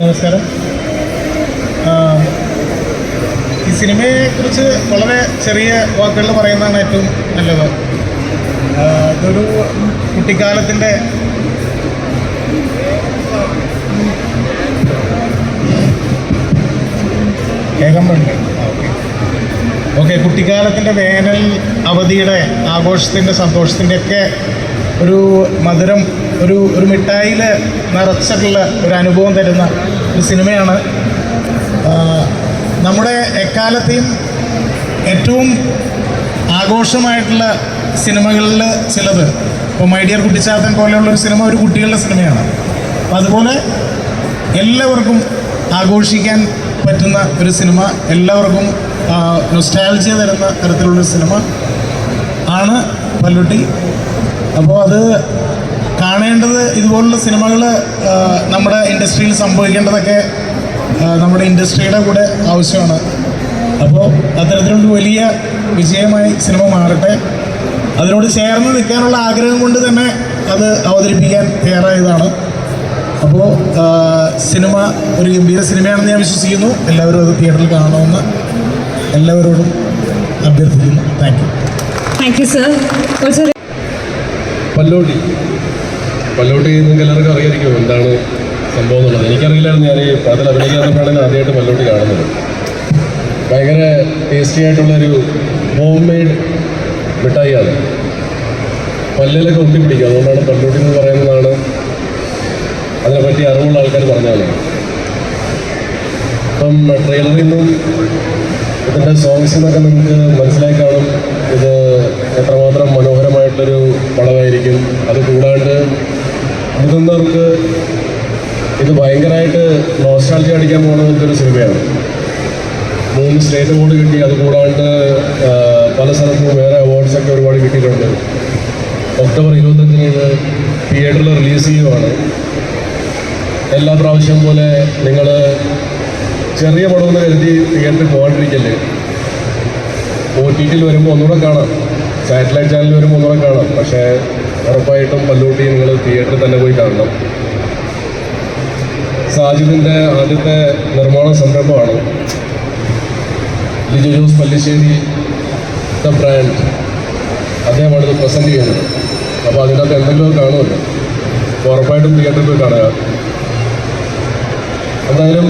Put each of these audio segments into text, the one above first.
നമസ്കാരം. ഈ സിനിമയെക്കുറിച്ച് വളരെ ചെറിയ വാക്കുകൾ പറയുന്നതാണ് ഏറ്റവും നല്ലത്. ഇതൊരു കുട്ടിക്കാലത്തിന്റെ കേൾക്കുന്നുണ്ട് ഓക്കെ. കുട്ടിക്കാലത്തിന്റെ വേനൽ അവധിയുടെ ആഘോഷത്തിന്റെ സന്തോഷത്തിന്റെ ഒക്കെ ഒരു മധുരം ഒരു ഒരു മിഠായിൽ നിറച്ചിട്ടുള്ള ഒരു അനുഭവം തരുന്ന ഒരു സിനിമയാണ്. നമ്മുടെ എക്കാലത്തെയും ഏറ്റവും ആഘോഷമായിട്ടുള്ള സിനിമകളിൽ ചിലത് ഇപ്പോൾ മൈഡിയർ കുട്ടിച്ചാത്തൻ പോലെയുള്ള ഒരു സിനിമ ഒരു കുട്ടികളുടെ സിനിമയാണ്. അപ്പം അതുപോലെ എല്ലാവർക്കും ആഘോഷിക്കാൻ പറ്റുന്ന ഒരു സിനിമ എല്ലാവർക്കും നൊസ്റ്റാൾജിയ തരുന്ന തരത്തിലുള്ളൊരു സിനിമ ആണ് പല്ലുട്ടി. അപ്പോൾ അത് കാണേണ്ടത് ഇതുപോലുള്ള സിനിമകൾ നമ്മുടെ ഇൻഡസ്ട്രിയിൽ സംഭവിക്കേണ്ടതൊക്കെ നമ്മുടെ ഇൻഡസ്ട്രിയുടെ കൂടെ ആവശ്യമാണ്. അപ്പോൾ അത്തരത്തിലൊരു വലിയ വിജയമായി സിനിമ മാറട്ടെ. അതിനോട് ചേർന്ന് നിൽക്കാനുള്ള ആഗ്രഹം കൊണ്ട് തന്നെ അത് അവതരിപ്പിക്കാൻ തയ്യാറായതാണ്. അപ്പോൾ സിനിമ ഒരു ഗംഭീര സിനിമയാണെന്ന് ഞാൻ വിശ്വസിക്കുന്നു. എല്ലാവരും അത് തിയേറ്ററിൽ കാണണമെന്ന് എല്ലാവരോടും അഭ്യർത്ഥിക്കുന്നു. Thank you. Thank you sir. Pallotti. Pallotti നിങ്ങൾക്ക് എല്ലാവർക്കും അറിയായിരിക്കും എന്താണ് സംഭവം എന്നുള്ളത്. എനിക്കറിയില്ലായിരുന്നു ഞാൻ ഈ പടത്തിൽ അഭിനയിക്കാത്തപ്പോഴാണ് ആദ്യമായിട്ട് പല്ലോട്ടി കാണുന്നത്. ഭയങ്കര ടേസ്റ്റി ആയിട്ടുള്ളൊരു ഹോം മെയ്ഡ് മിഠായിയാണ്. പല്ലിലൊക്കെ പിടിക്കുക അതുകൊണ്ടാണ് പല്ലോട്ടി എന്ന് പറയുന്നതാണ് അതിനെപ്പറ്റി അറിവുള്ള ആൾക്കാർ പറഞ്ഞാണ് ഇപ്പം ട്രെയിലറിൽ നിന്നും ഇതിന്റെ സോങ്സ് എന്നൊക്കെ നിങ്ങൾക്ക് മനസ്സിലായി കാണും. മനോഹരമായിട്ടൊരു പടമായിരിക്കും അത് കൂടാണ്ട് മുതിർന്നവർക്ക് ഇത് ഭയങ്കരമായിട്ട് നോസ്റ്റാൾജി അടിക്കാൻ പോകുന്ന ഒരു സിനിമയാണ്. മൂന്ന് സ്റ്റേറ്റ് അവാർഡ് കിട്ടി. അത് കൂടാണ്ട് പല സ്ഥലത്തും വേറെ അവാർഡ്സൊക്കെ ഒരുപാട് കിട്ടിയിട്ടുണ്ട്. ഒക്ടോബർ ഇരുപത്തഞ്ചിന് ഇത് തിയേറ്ററിൽ റിലീസ് ചെയ്യുവാണ്. എല്ലാ പ്രാവശ്യം പോലെ നിങ്ങൾ ചെറിയ പടമെന്ന് കരുതി തിയേറ്ററിൽ പോകാണ്ടിരിക്കല്ലേ? ഒ ടി ടിയിൽ വരുമ്പോൾ ഒന്നുകൂടെ കാണാം. സാറ്റലൈറ്റ് ചാനലിൽ ഒരു മൂന്നോളം കാണാം. പക്ഷേ ഉറപ്പായിട്ടും പല്ലൂട്ടി നിങ്ങൾ തിയേറ്ററിൽ തന്നെ പോയി കാണണം. സാജിദിന്റെ ആദ്യത്തെ നിർമ്മാണ സംരംഭമാണ് ലിജു ജോസ് പല്ലിശ്ശേരി ദ ബ്രാൻഡ് അദ്ദേഹമാണ് ഇത് പ്രസന്റ് ചെയ്യുന്നത്. അപ്പോൾ അതിനകത്ത് എന്തെങ്കിലും കാണുമല്ലോ. അപ്പോൾ ഉറപ്പായിട്ടും തിയേറ്ററിൽ പോയി കാണുക. എന്തായാലും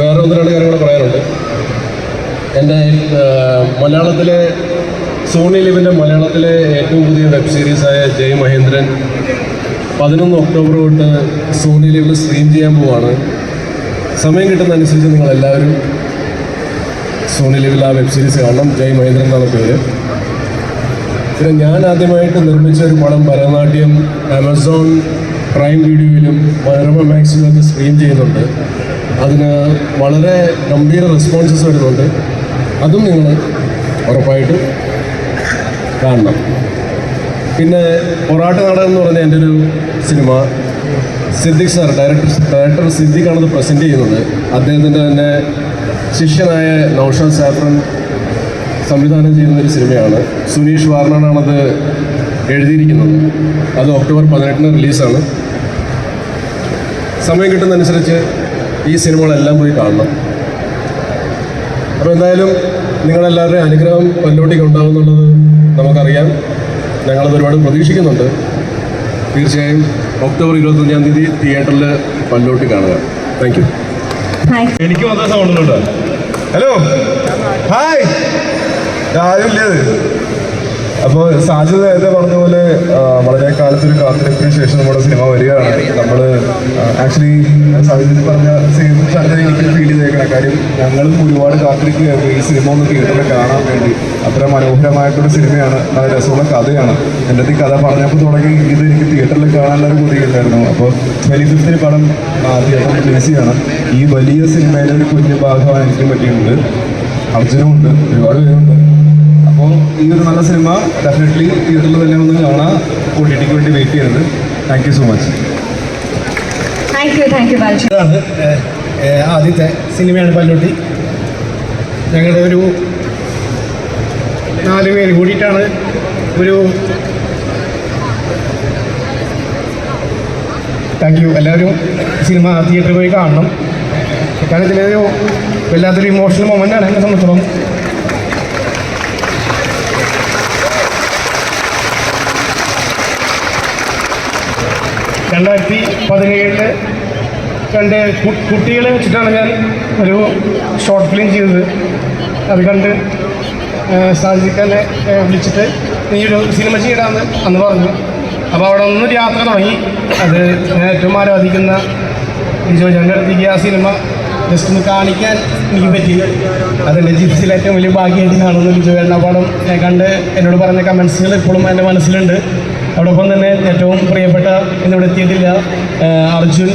വേറെ ഒന്ന് രണ്ട് കാര്യങ്ങൾ പറയാനുണ്ട്. എന്റെ മലയാളത്തിലെ സോണി ലിവിന്റെ മലയാളത്തിലെ ഏറ്റവും പുതിയ വെബ് സീരീസായ ജയ് മഹേന്ദ്രൻ പതിനൊന്ന് ഒക്ടോബർ തൊട്ട് സോണി ലിവിൽ സ്ട്രീം ചെയ്യാൻ പോവാണ്. സമയം കിട്ടുന്നതനുസരിച്ച് നിങ്ങൾ എല്ലാവരും സോണി ലിവിൽ ആ വെബ് സീരീസ് കാണണം. ജയ് മഹേന്ദ്രൻ എന്നാണ് പേര്. പിന്നെ ഞാൻ ആദ്യമായിട്ട് നിർമ്മിച്ച ഒരു പടം ഭരതനാട്യം ആമസോൺ പ്രൈം വീഡിയോയിലും മനോരമ മാക്സിലും ഒക്കെ സ്ട്രീം ചെയ്യുന്നുണ്ട്. അതിന് വളരെ ഗംഭീര റെസ്പോൺസസ് വരുന്നുണ്ട്. അതും നിങ്ങൾ ഉറപ്പായിട്ട് കാണണം. പിന്നെ പൊറാട്ട് നാടകം എന്ന് പറഞ്ഞ എന്റെ ഒരു cinema. Siddique sir director director സിദ്ദിഖാണത് present ചെയ്യുന്നത്. അദ്ദേഹത്തിന്റെ തന്നെ ശിഷ്യനായ നൗഷാദ് സാഫ്രൻ സംവിധാനം ചെയ്യുന്ന ഒരു സിനിമയാണ്. സുനീഷ് വാർണാണത് എഴുതിയിരിക്കുന്നത്. അത് ഒക്ടോബർ പതിനെട്ടിന് റിലീസാണ്. സമയം കിട്ടുന്നതനുസരിച്ച് ഈ സിനിമകളെല്ലാം പോയി കാണണം. അപ്പോൾ എന്തായാലും നിങ്ങളെല്ലാവരുടെയും അനുഗ്രഹം പല്ലോട്ടിക്ക് ഉണ്ടാകുമെന്നുള്ളത് നമുക്കറിയാം. ഞങ്ങളത് ഒരുപാട് പ്രതീക്ഷിക്കുന്നുണ്ട്. തീർച്ചയായും ഒക്ടോബർ ഇരുപത്തഞ്ചാം തീയതി തിയേറ്ററിൽ പല്ലോട്ടി കാണുക. താങ്ക് യു എനിക്ക് മാത്രം സൗണ്ട് ഹലോ ഹായ് ആരുമില്ലേ അപ്പോൾ സാജു നേരത്തെ പറഞ്ഞ പോലെ വളരെ കാലത്തൊരു കാത്തിരിപ്പിന് ശേഷം നമ്മുടെ സിനിമ വരികയാണ്. നമ്മൾ ആക്ച്വലി സാജു പറഞ്ഞ സെയിം തന്നെ എനിക്ക് ഫീൽ ചെയ്തേക്കണം കാര്യം ഞങ്ങളും ഒരുപാട് കാത്തിരിക്കുകയായിരുന്നു. ഈ സിനിമ ഒന്ന് തിയേറ്ററിൽ കാണാൻ വേണ്ടി. അത്ര മനോഹരമായിട്ടൊരു സിനിമയാണ്. നല്ല രസമുള്ള കഥയാണ്. എന്റെ ഈ കഥ പറഞ്ഞപ്പോൾ തുടങ്ങി. ഇത് എനിക്ക് തിയേറ്ററിൽ കാണാനുള്ള ഒരു കൊതിയുണ്ടായിരുന്നു. അപ്പോൾ ട്വന്റി ഫിഫ്തിന് പടം തിയേറ്ററിൽ റിലീസ് ഈ വലിയ സിനിമയിലെ ഒരു കുഞ്ഞു ഭാഗമാണ് എനിക്ക് പറ്റിയിട്ടുണ്ട്. അർജുനമുണ്ട്. ഒരുപാട് പേരുണ്ട്. അപ്പോൾ ഈ ഒരു നല്ല സിനിമ. ഡെഫിനറ്റ്ലി തിയേറ്ററിൽ തന്നെ ഒന്ന് കാണാം. ഒ ടി ടിക്ക് വേണ്ടി വെയിറ്റ് ചെയ്യുന്നത് താങ്ക് യു സോ മച്ച്. ഇതാണ് ആദ്യത്തെ സിനിമയാണ് പല്ലൂട്ടി. ഞങ്ങളുടെ ഒരു നാല് പേര് കൂടിയിട്ടാണ് ഒരു താങ്ക് യു എല്ലാവരും സിനിമ തിയേറ്ററിൽ പോയി കാണണം. കാരണം ഇതിലൊരു വല്ലാത്തൊരു ഇമോഷണൽ മൊമെന്റ് ആണ് എന്നെ സംബന്ധിച്ചിടത്തോളം രണ്ടായിരത്തി പതിനേഴിൽ കണ്ട് കുട്ടികളെ വെച്ചിട്ടാണ് ഞാൻ ഒരു ഷോർട്ട് ഫിലിം ചെയ്തത്. അത് കണ്ട് സാധിക്കാനെ വിളിച്ചിട്ട് നീ ഒരു സിനിമ ചെയ്യണമെന്ന് അന്ന് പറഞ്ഞു. അപ്പോൾ അവിടെ ഒന്ന് യാത്ര തുടങ്ങി. അത് ഞാൻ ഏറ്റവും ആരാധിക്കുന്ന ലിജോ അടുത്തേക്ക് ആ സിനിമ ജസ്റ്റ് ഒന്ന് കാണിക്കാൻ എനിക്ക് പറ്റി അതെന്റെ ജീവിതത്തിലെ ഏറ്റവും വലിയ ഭാഗ്യമായിട്ട് കാണുന്നു ലിജോ ചേട്ടൻ ആ കണ്ട് എന്നോട് പറഞ്ഞ കമൻസുകൾ ഇപ്പോഴും എന്റെ മനസ്സിലുണ്ട്. അതോടൊപ്പം തന്നെ ഏറ്റവും പ്രിയപ്പെട്ട ഇന്നിവിടെ എത്തിയിട്ടില്ല അർജുൻ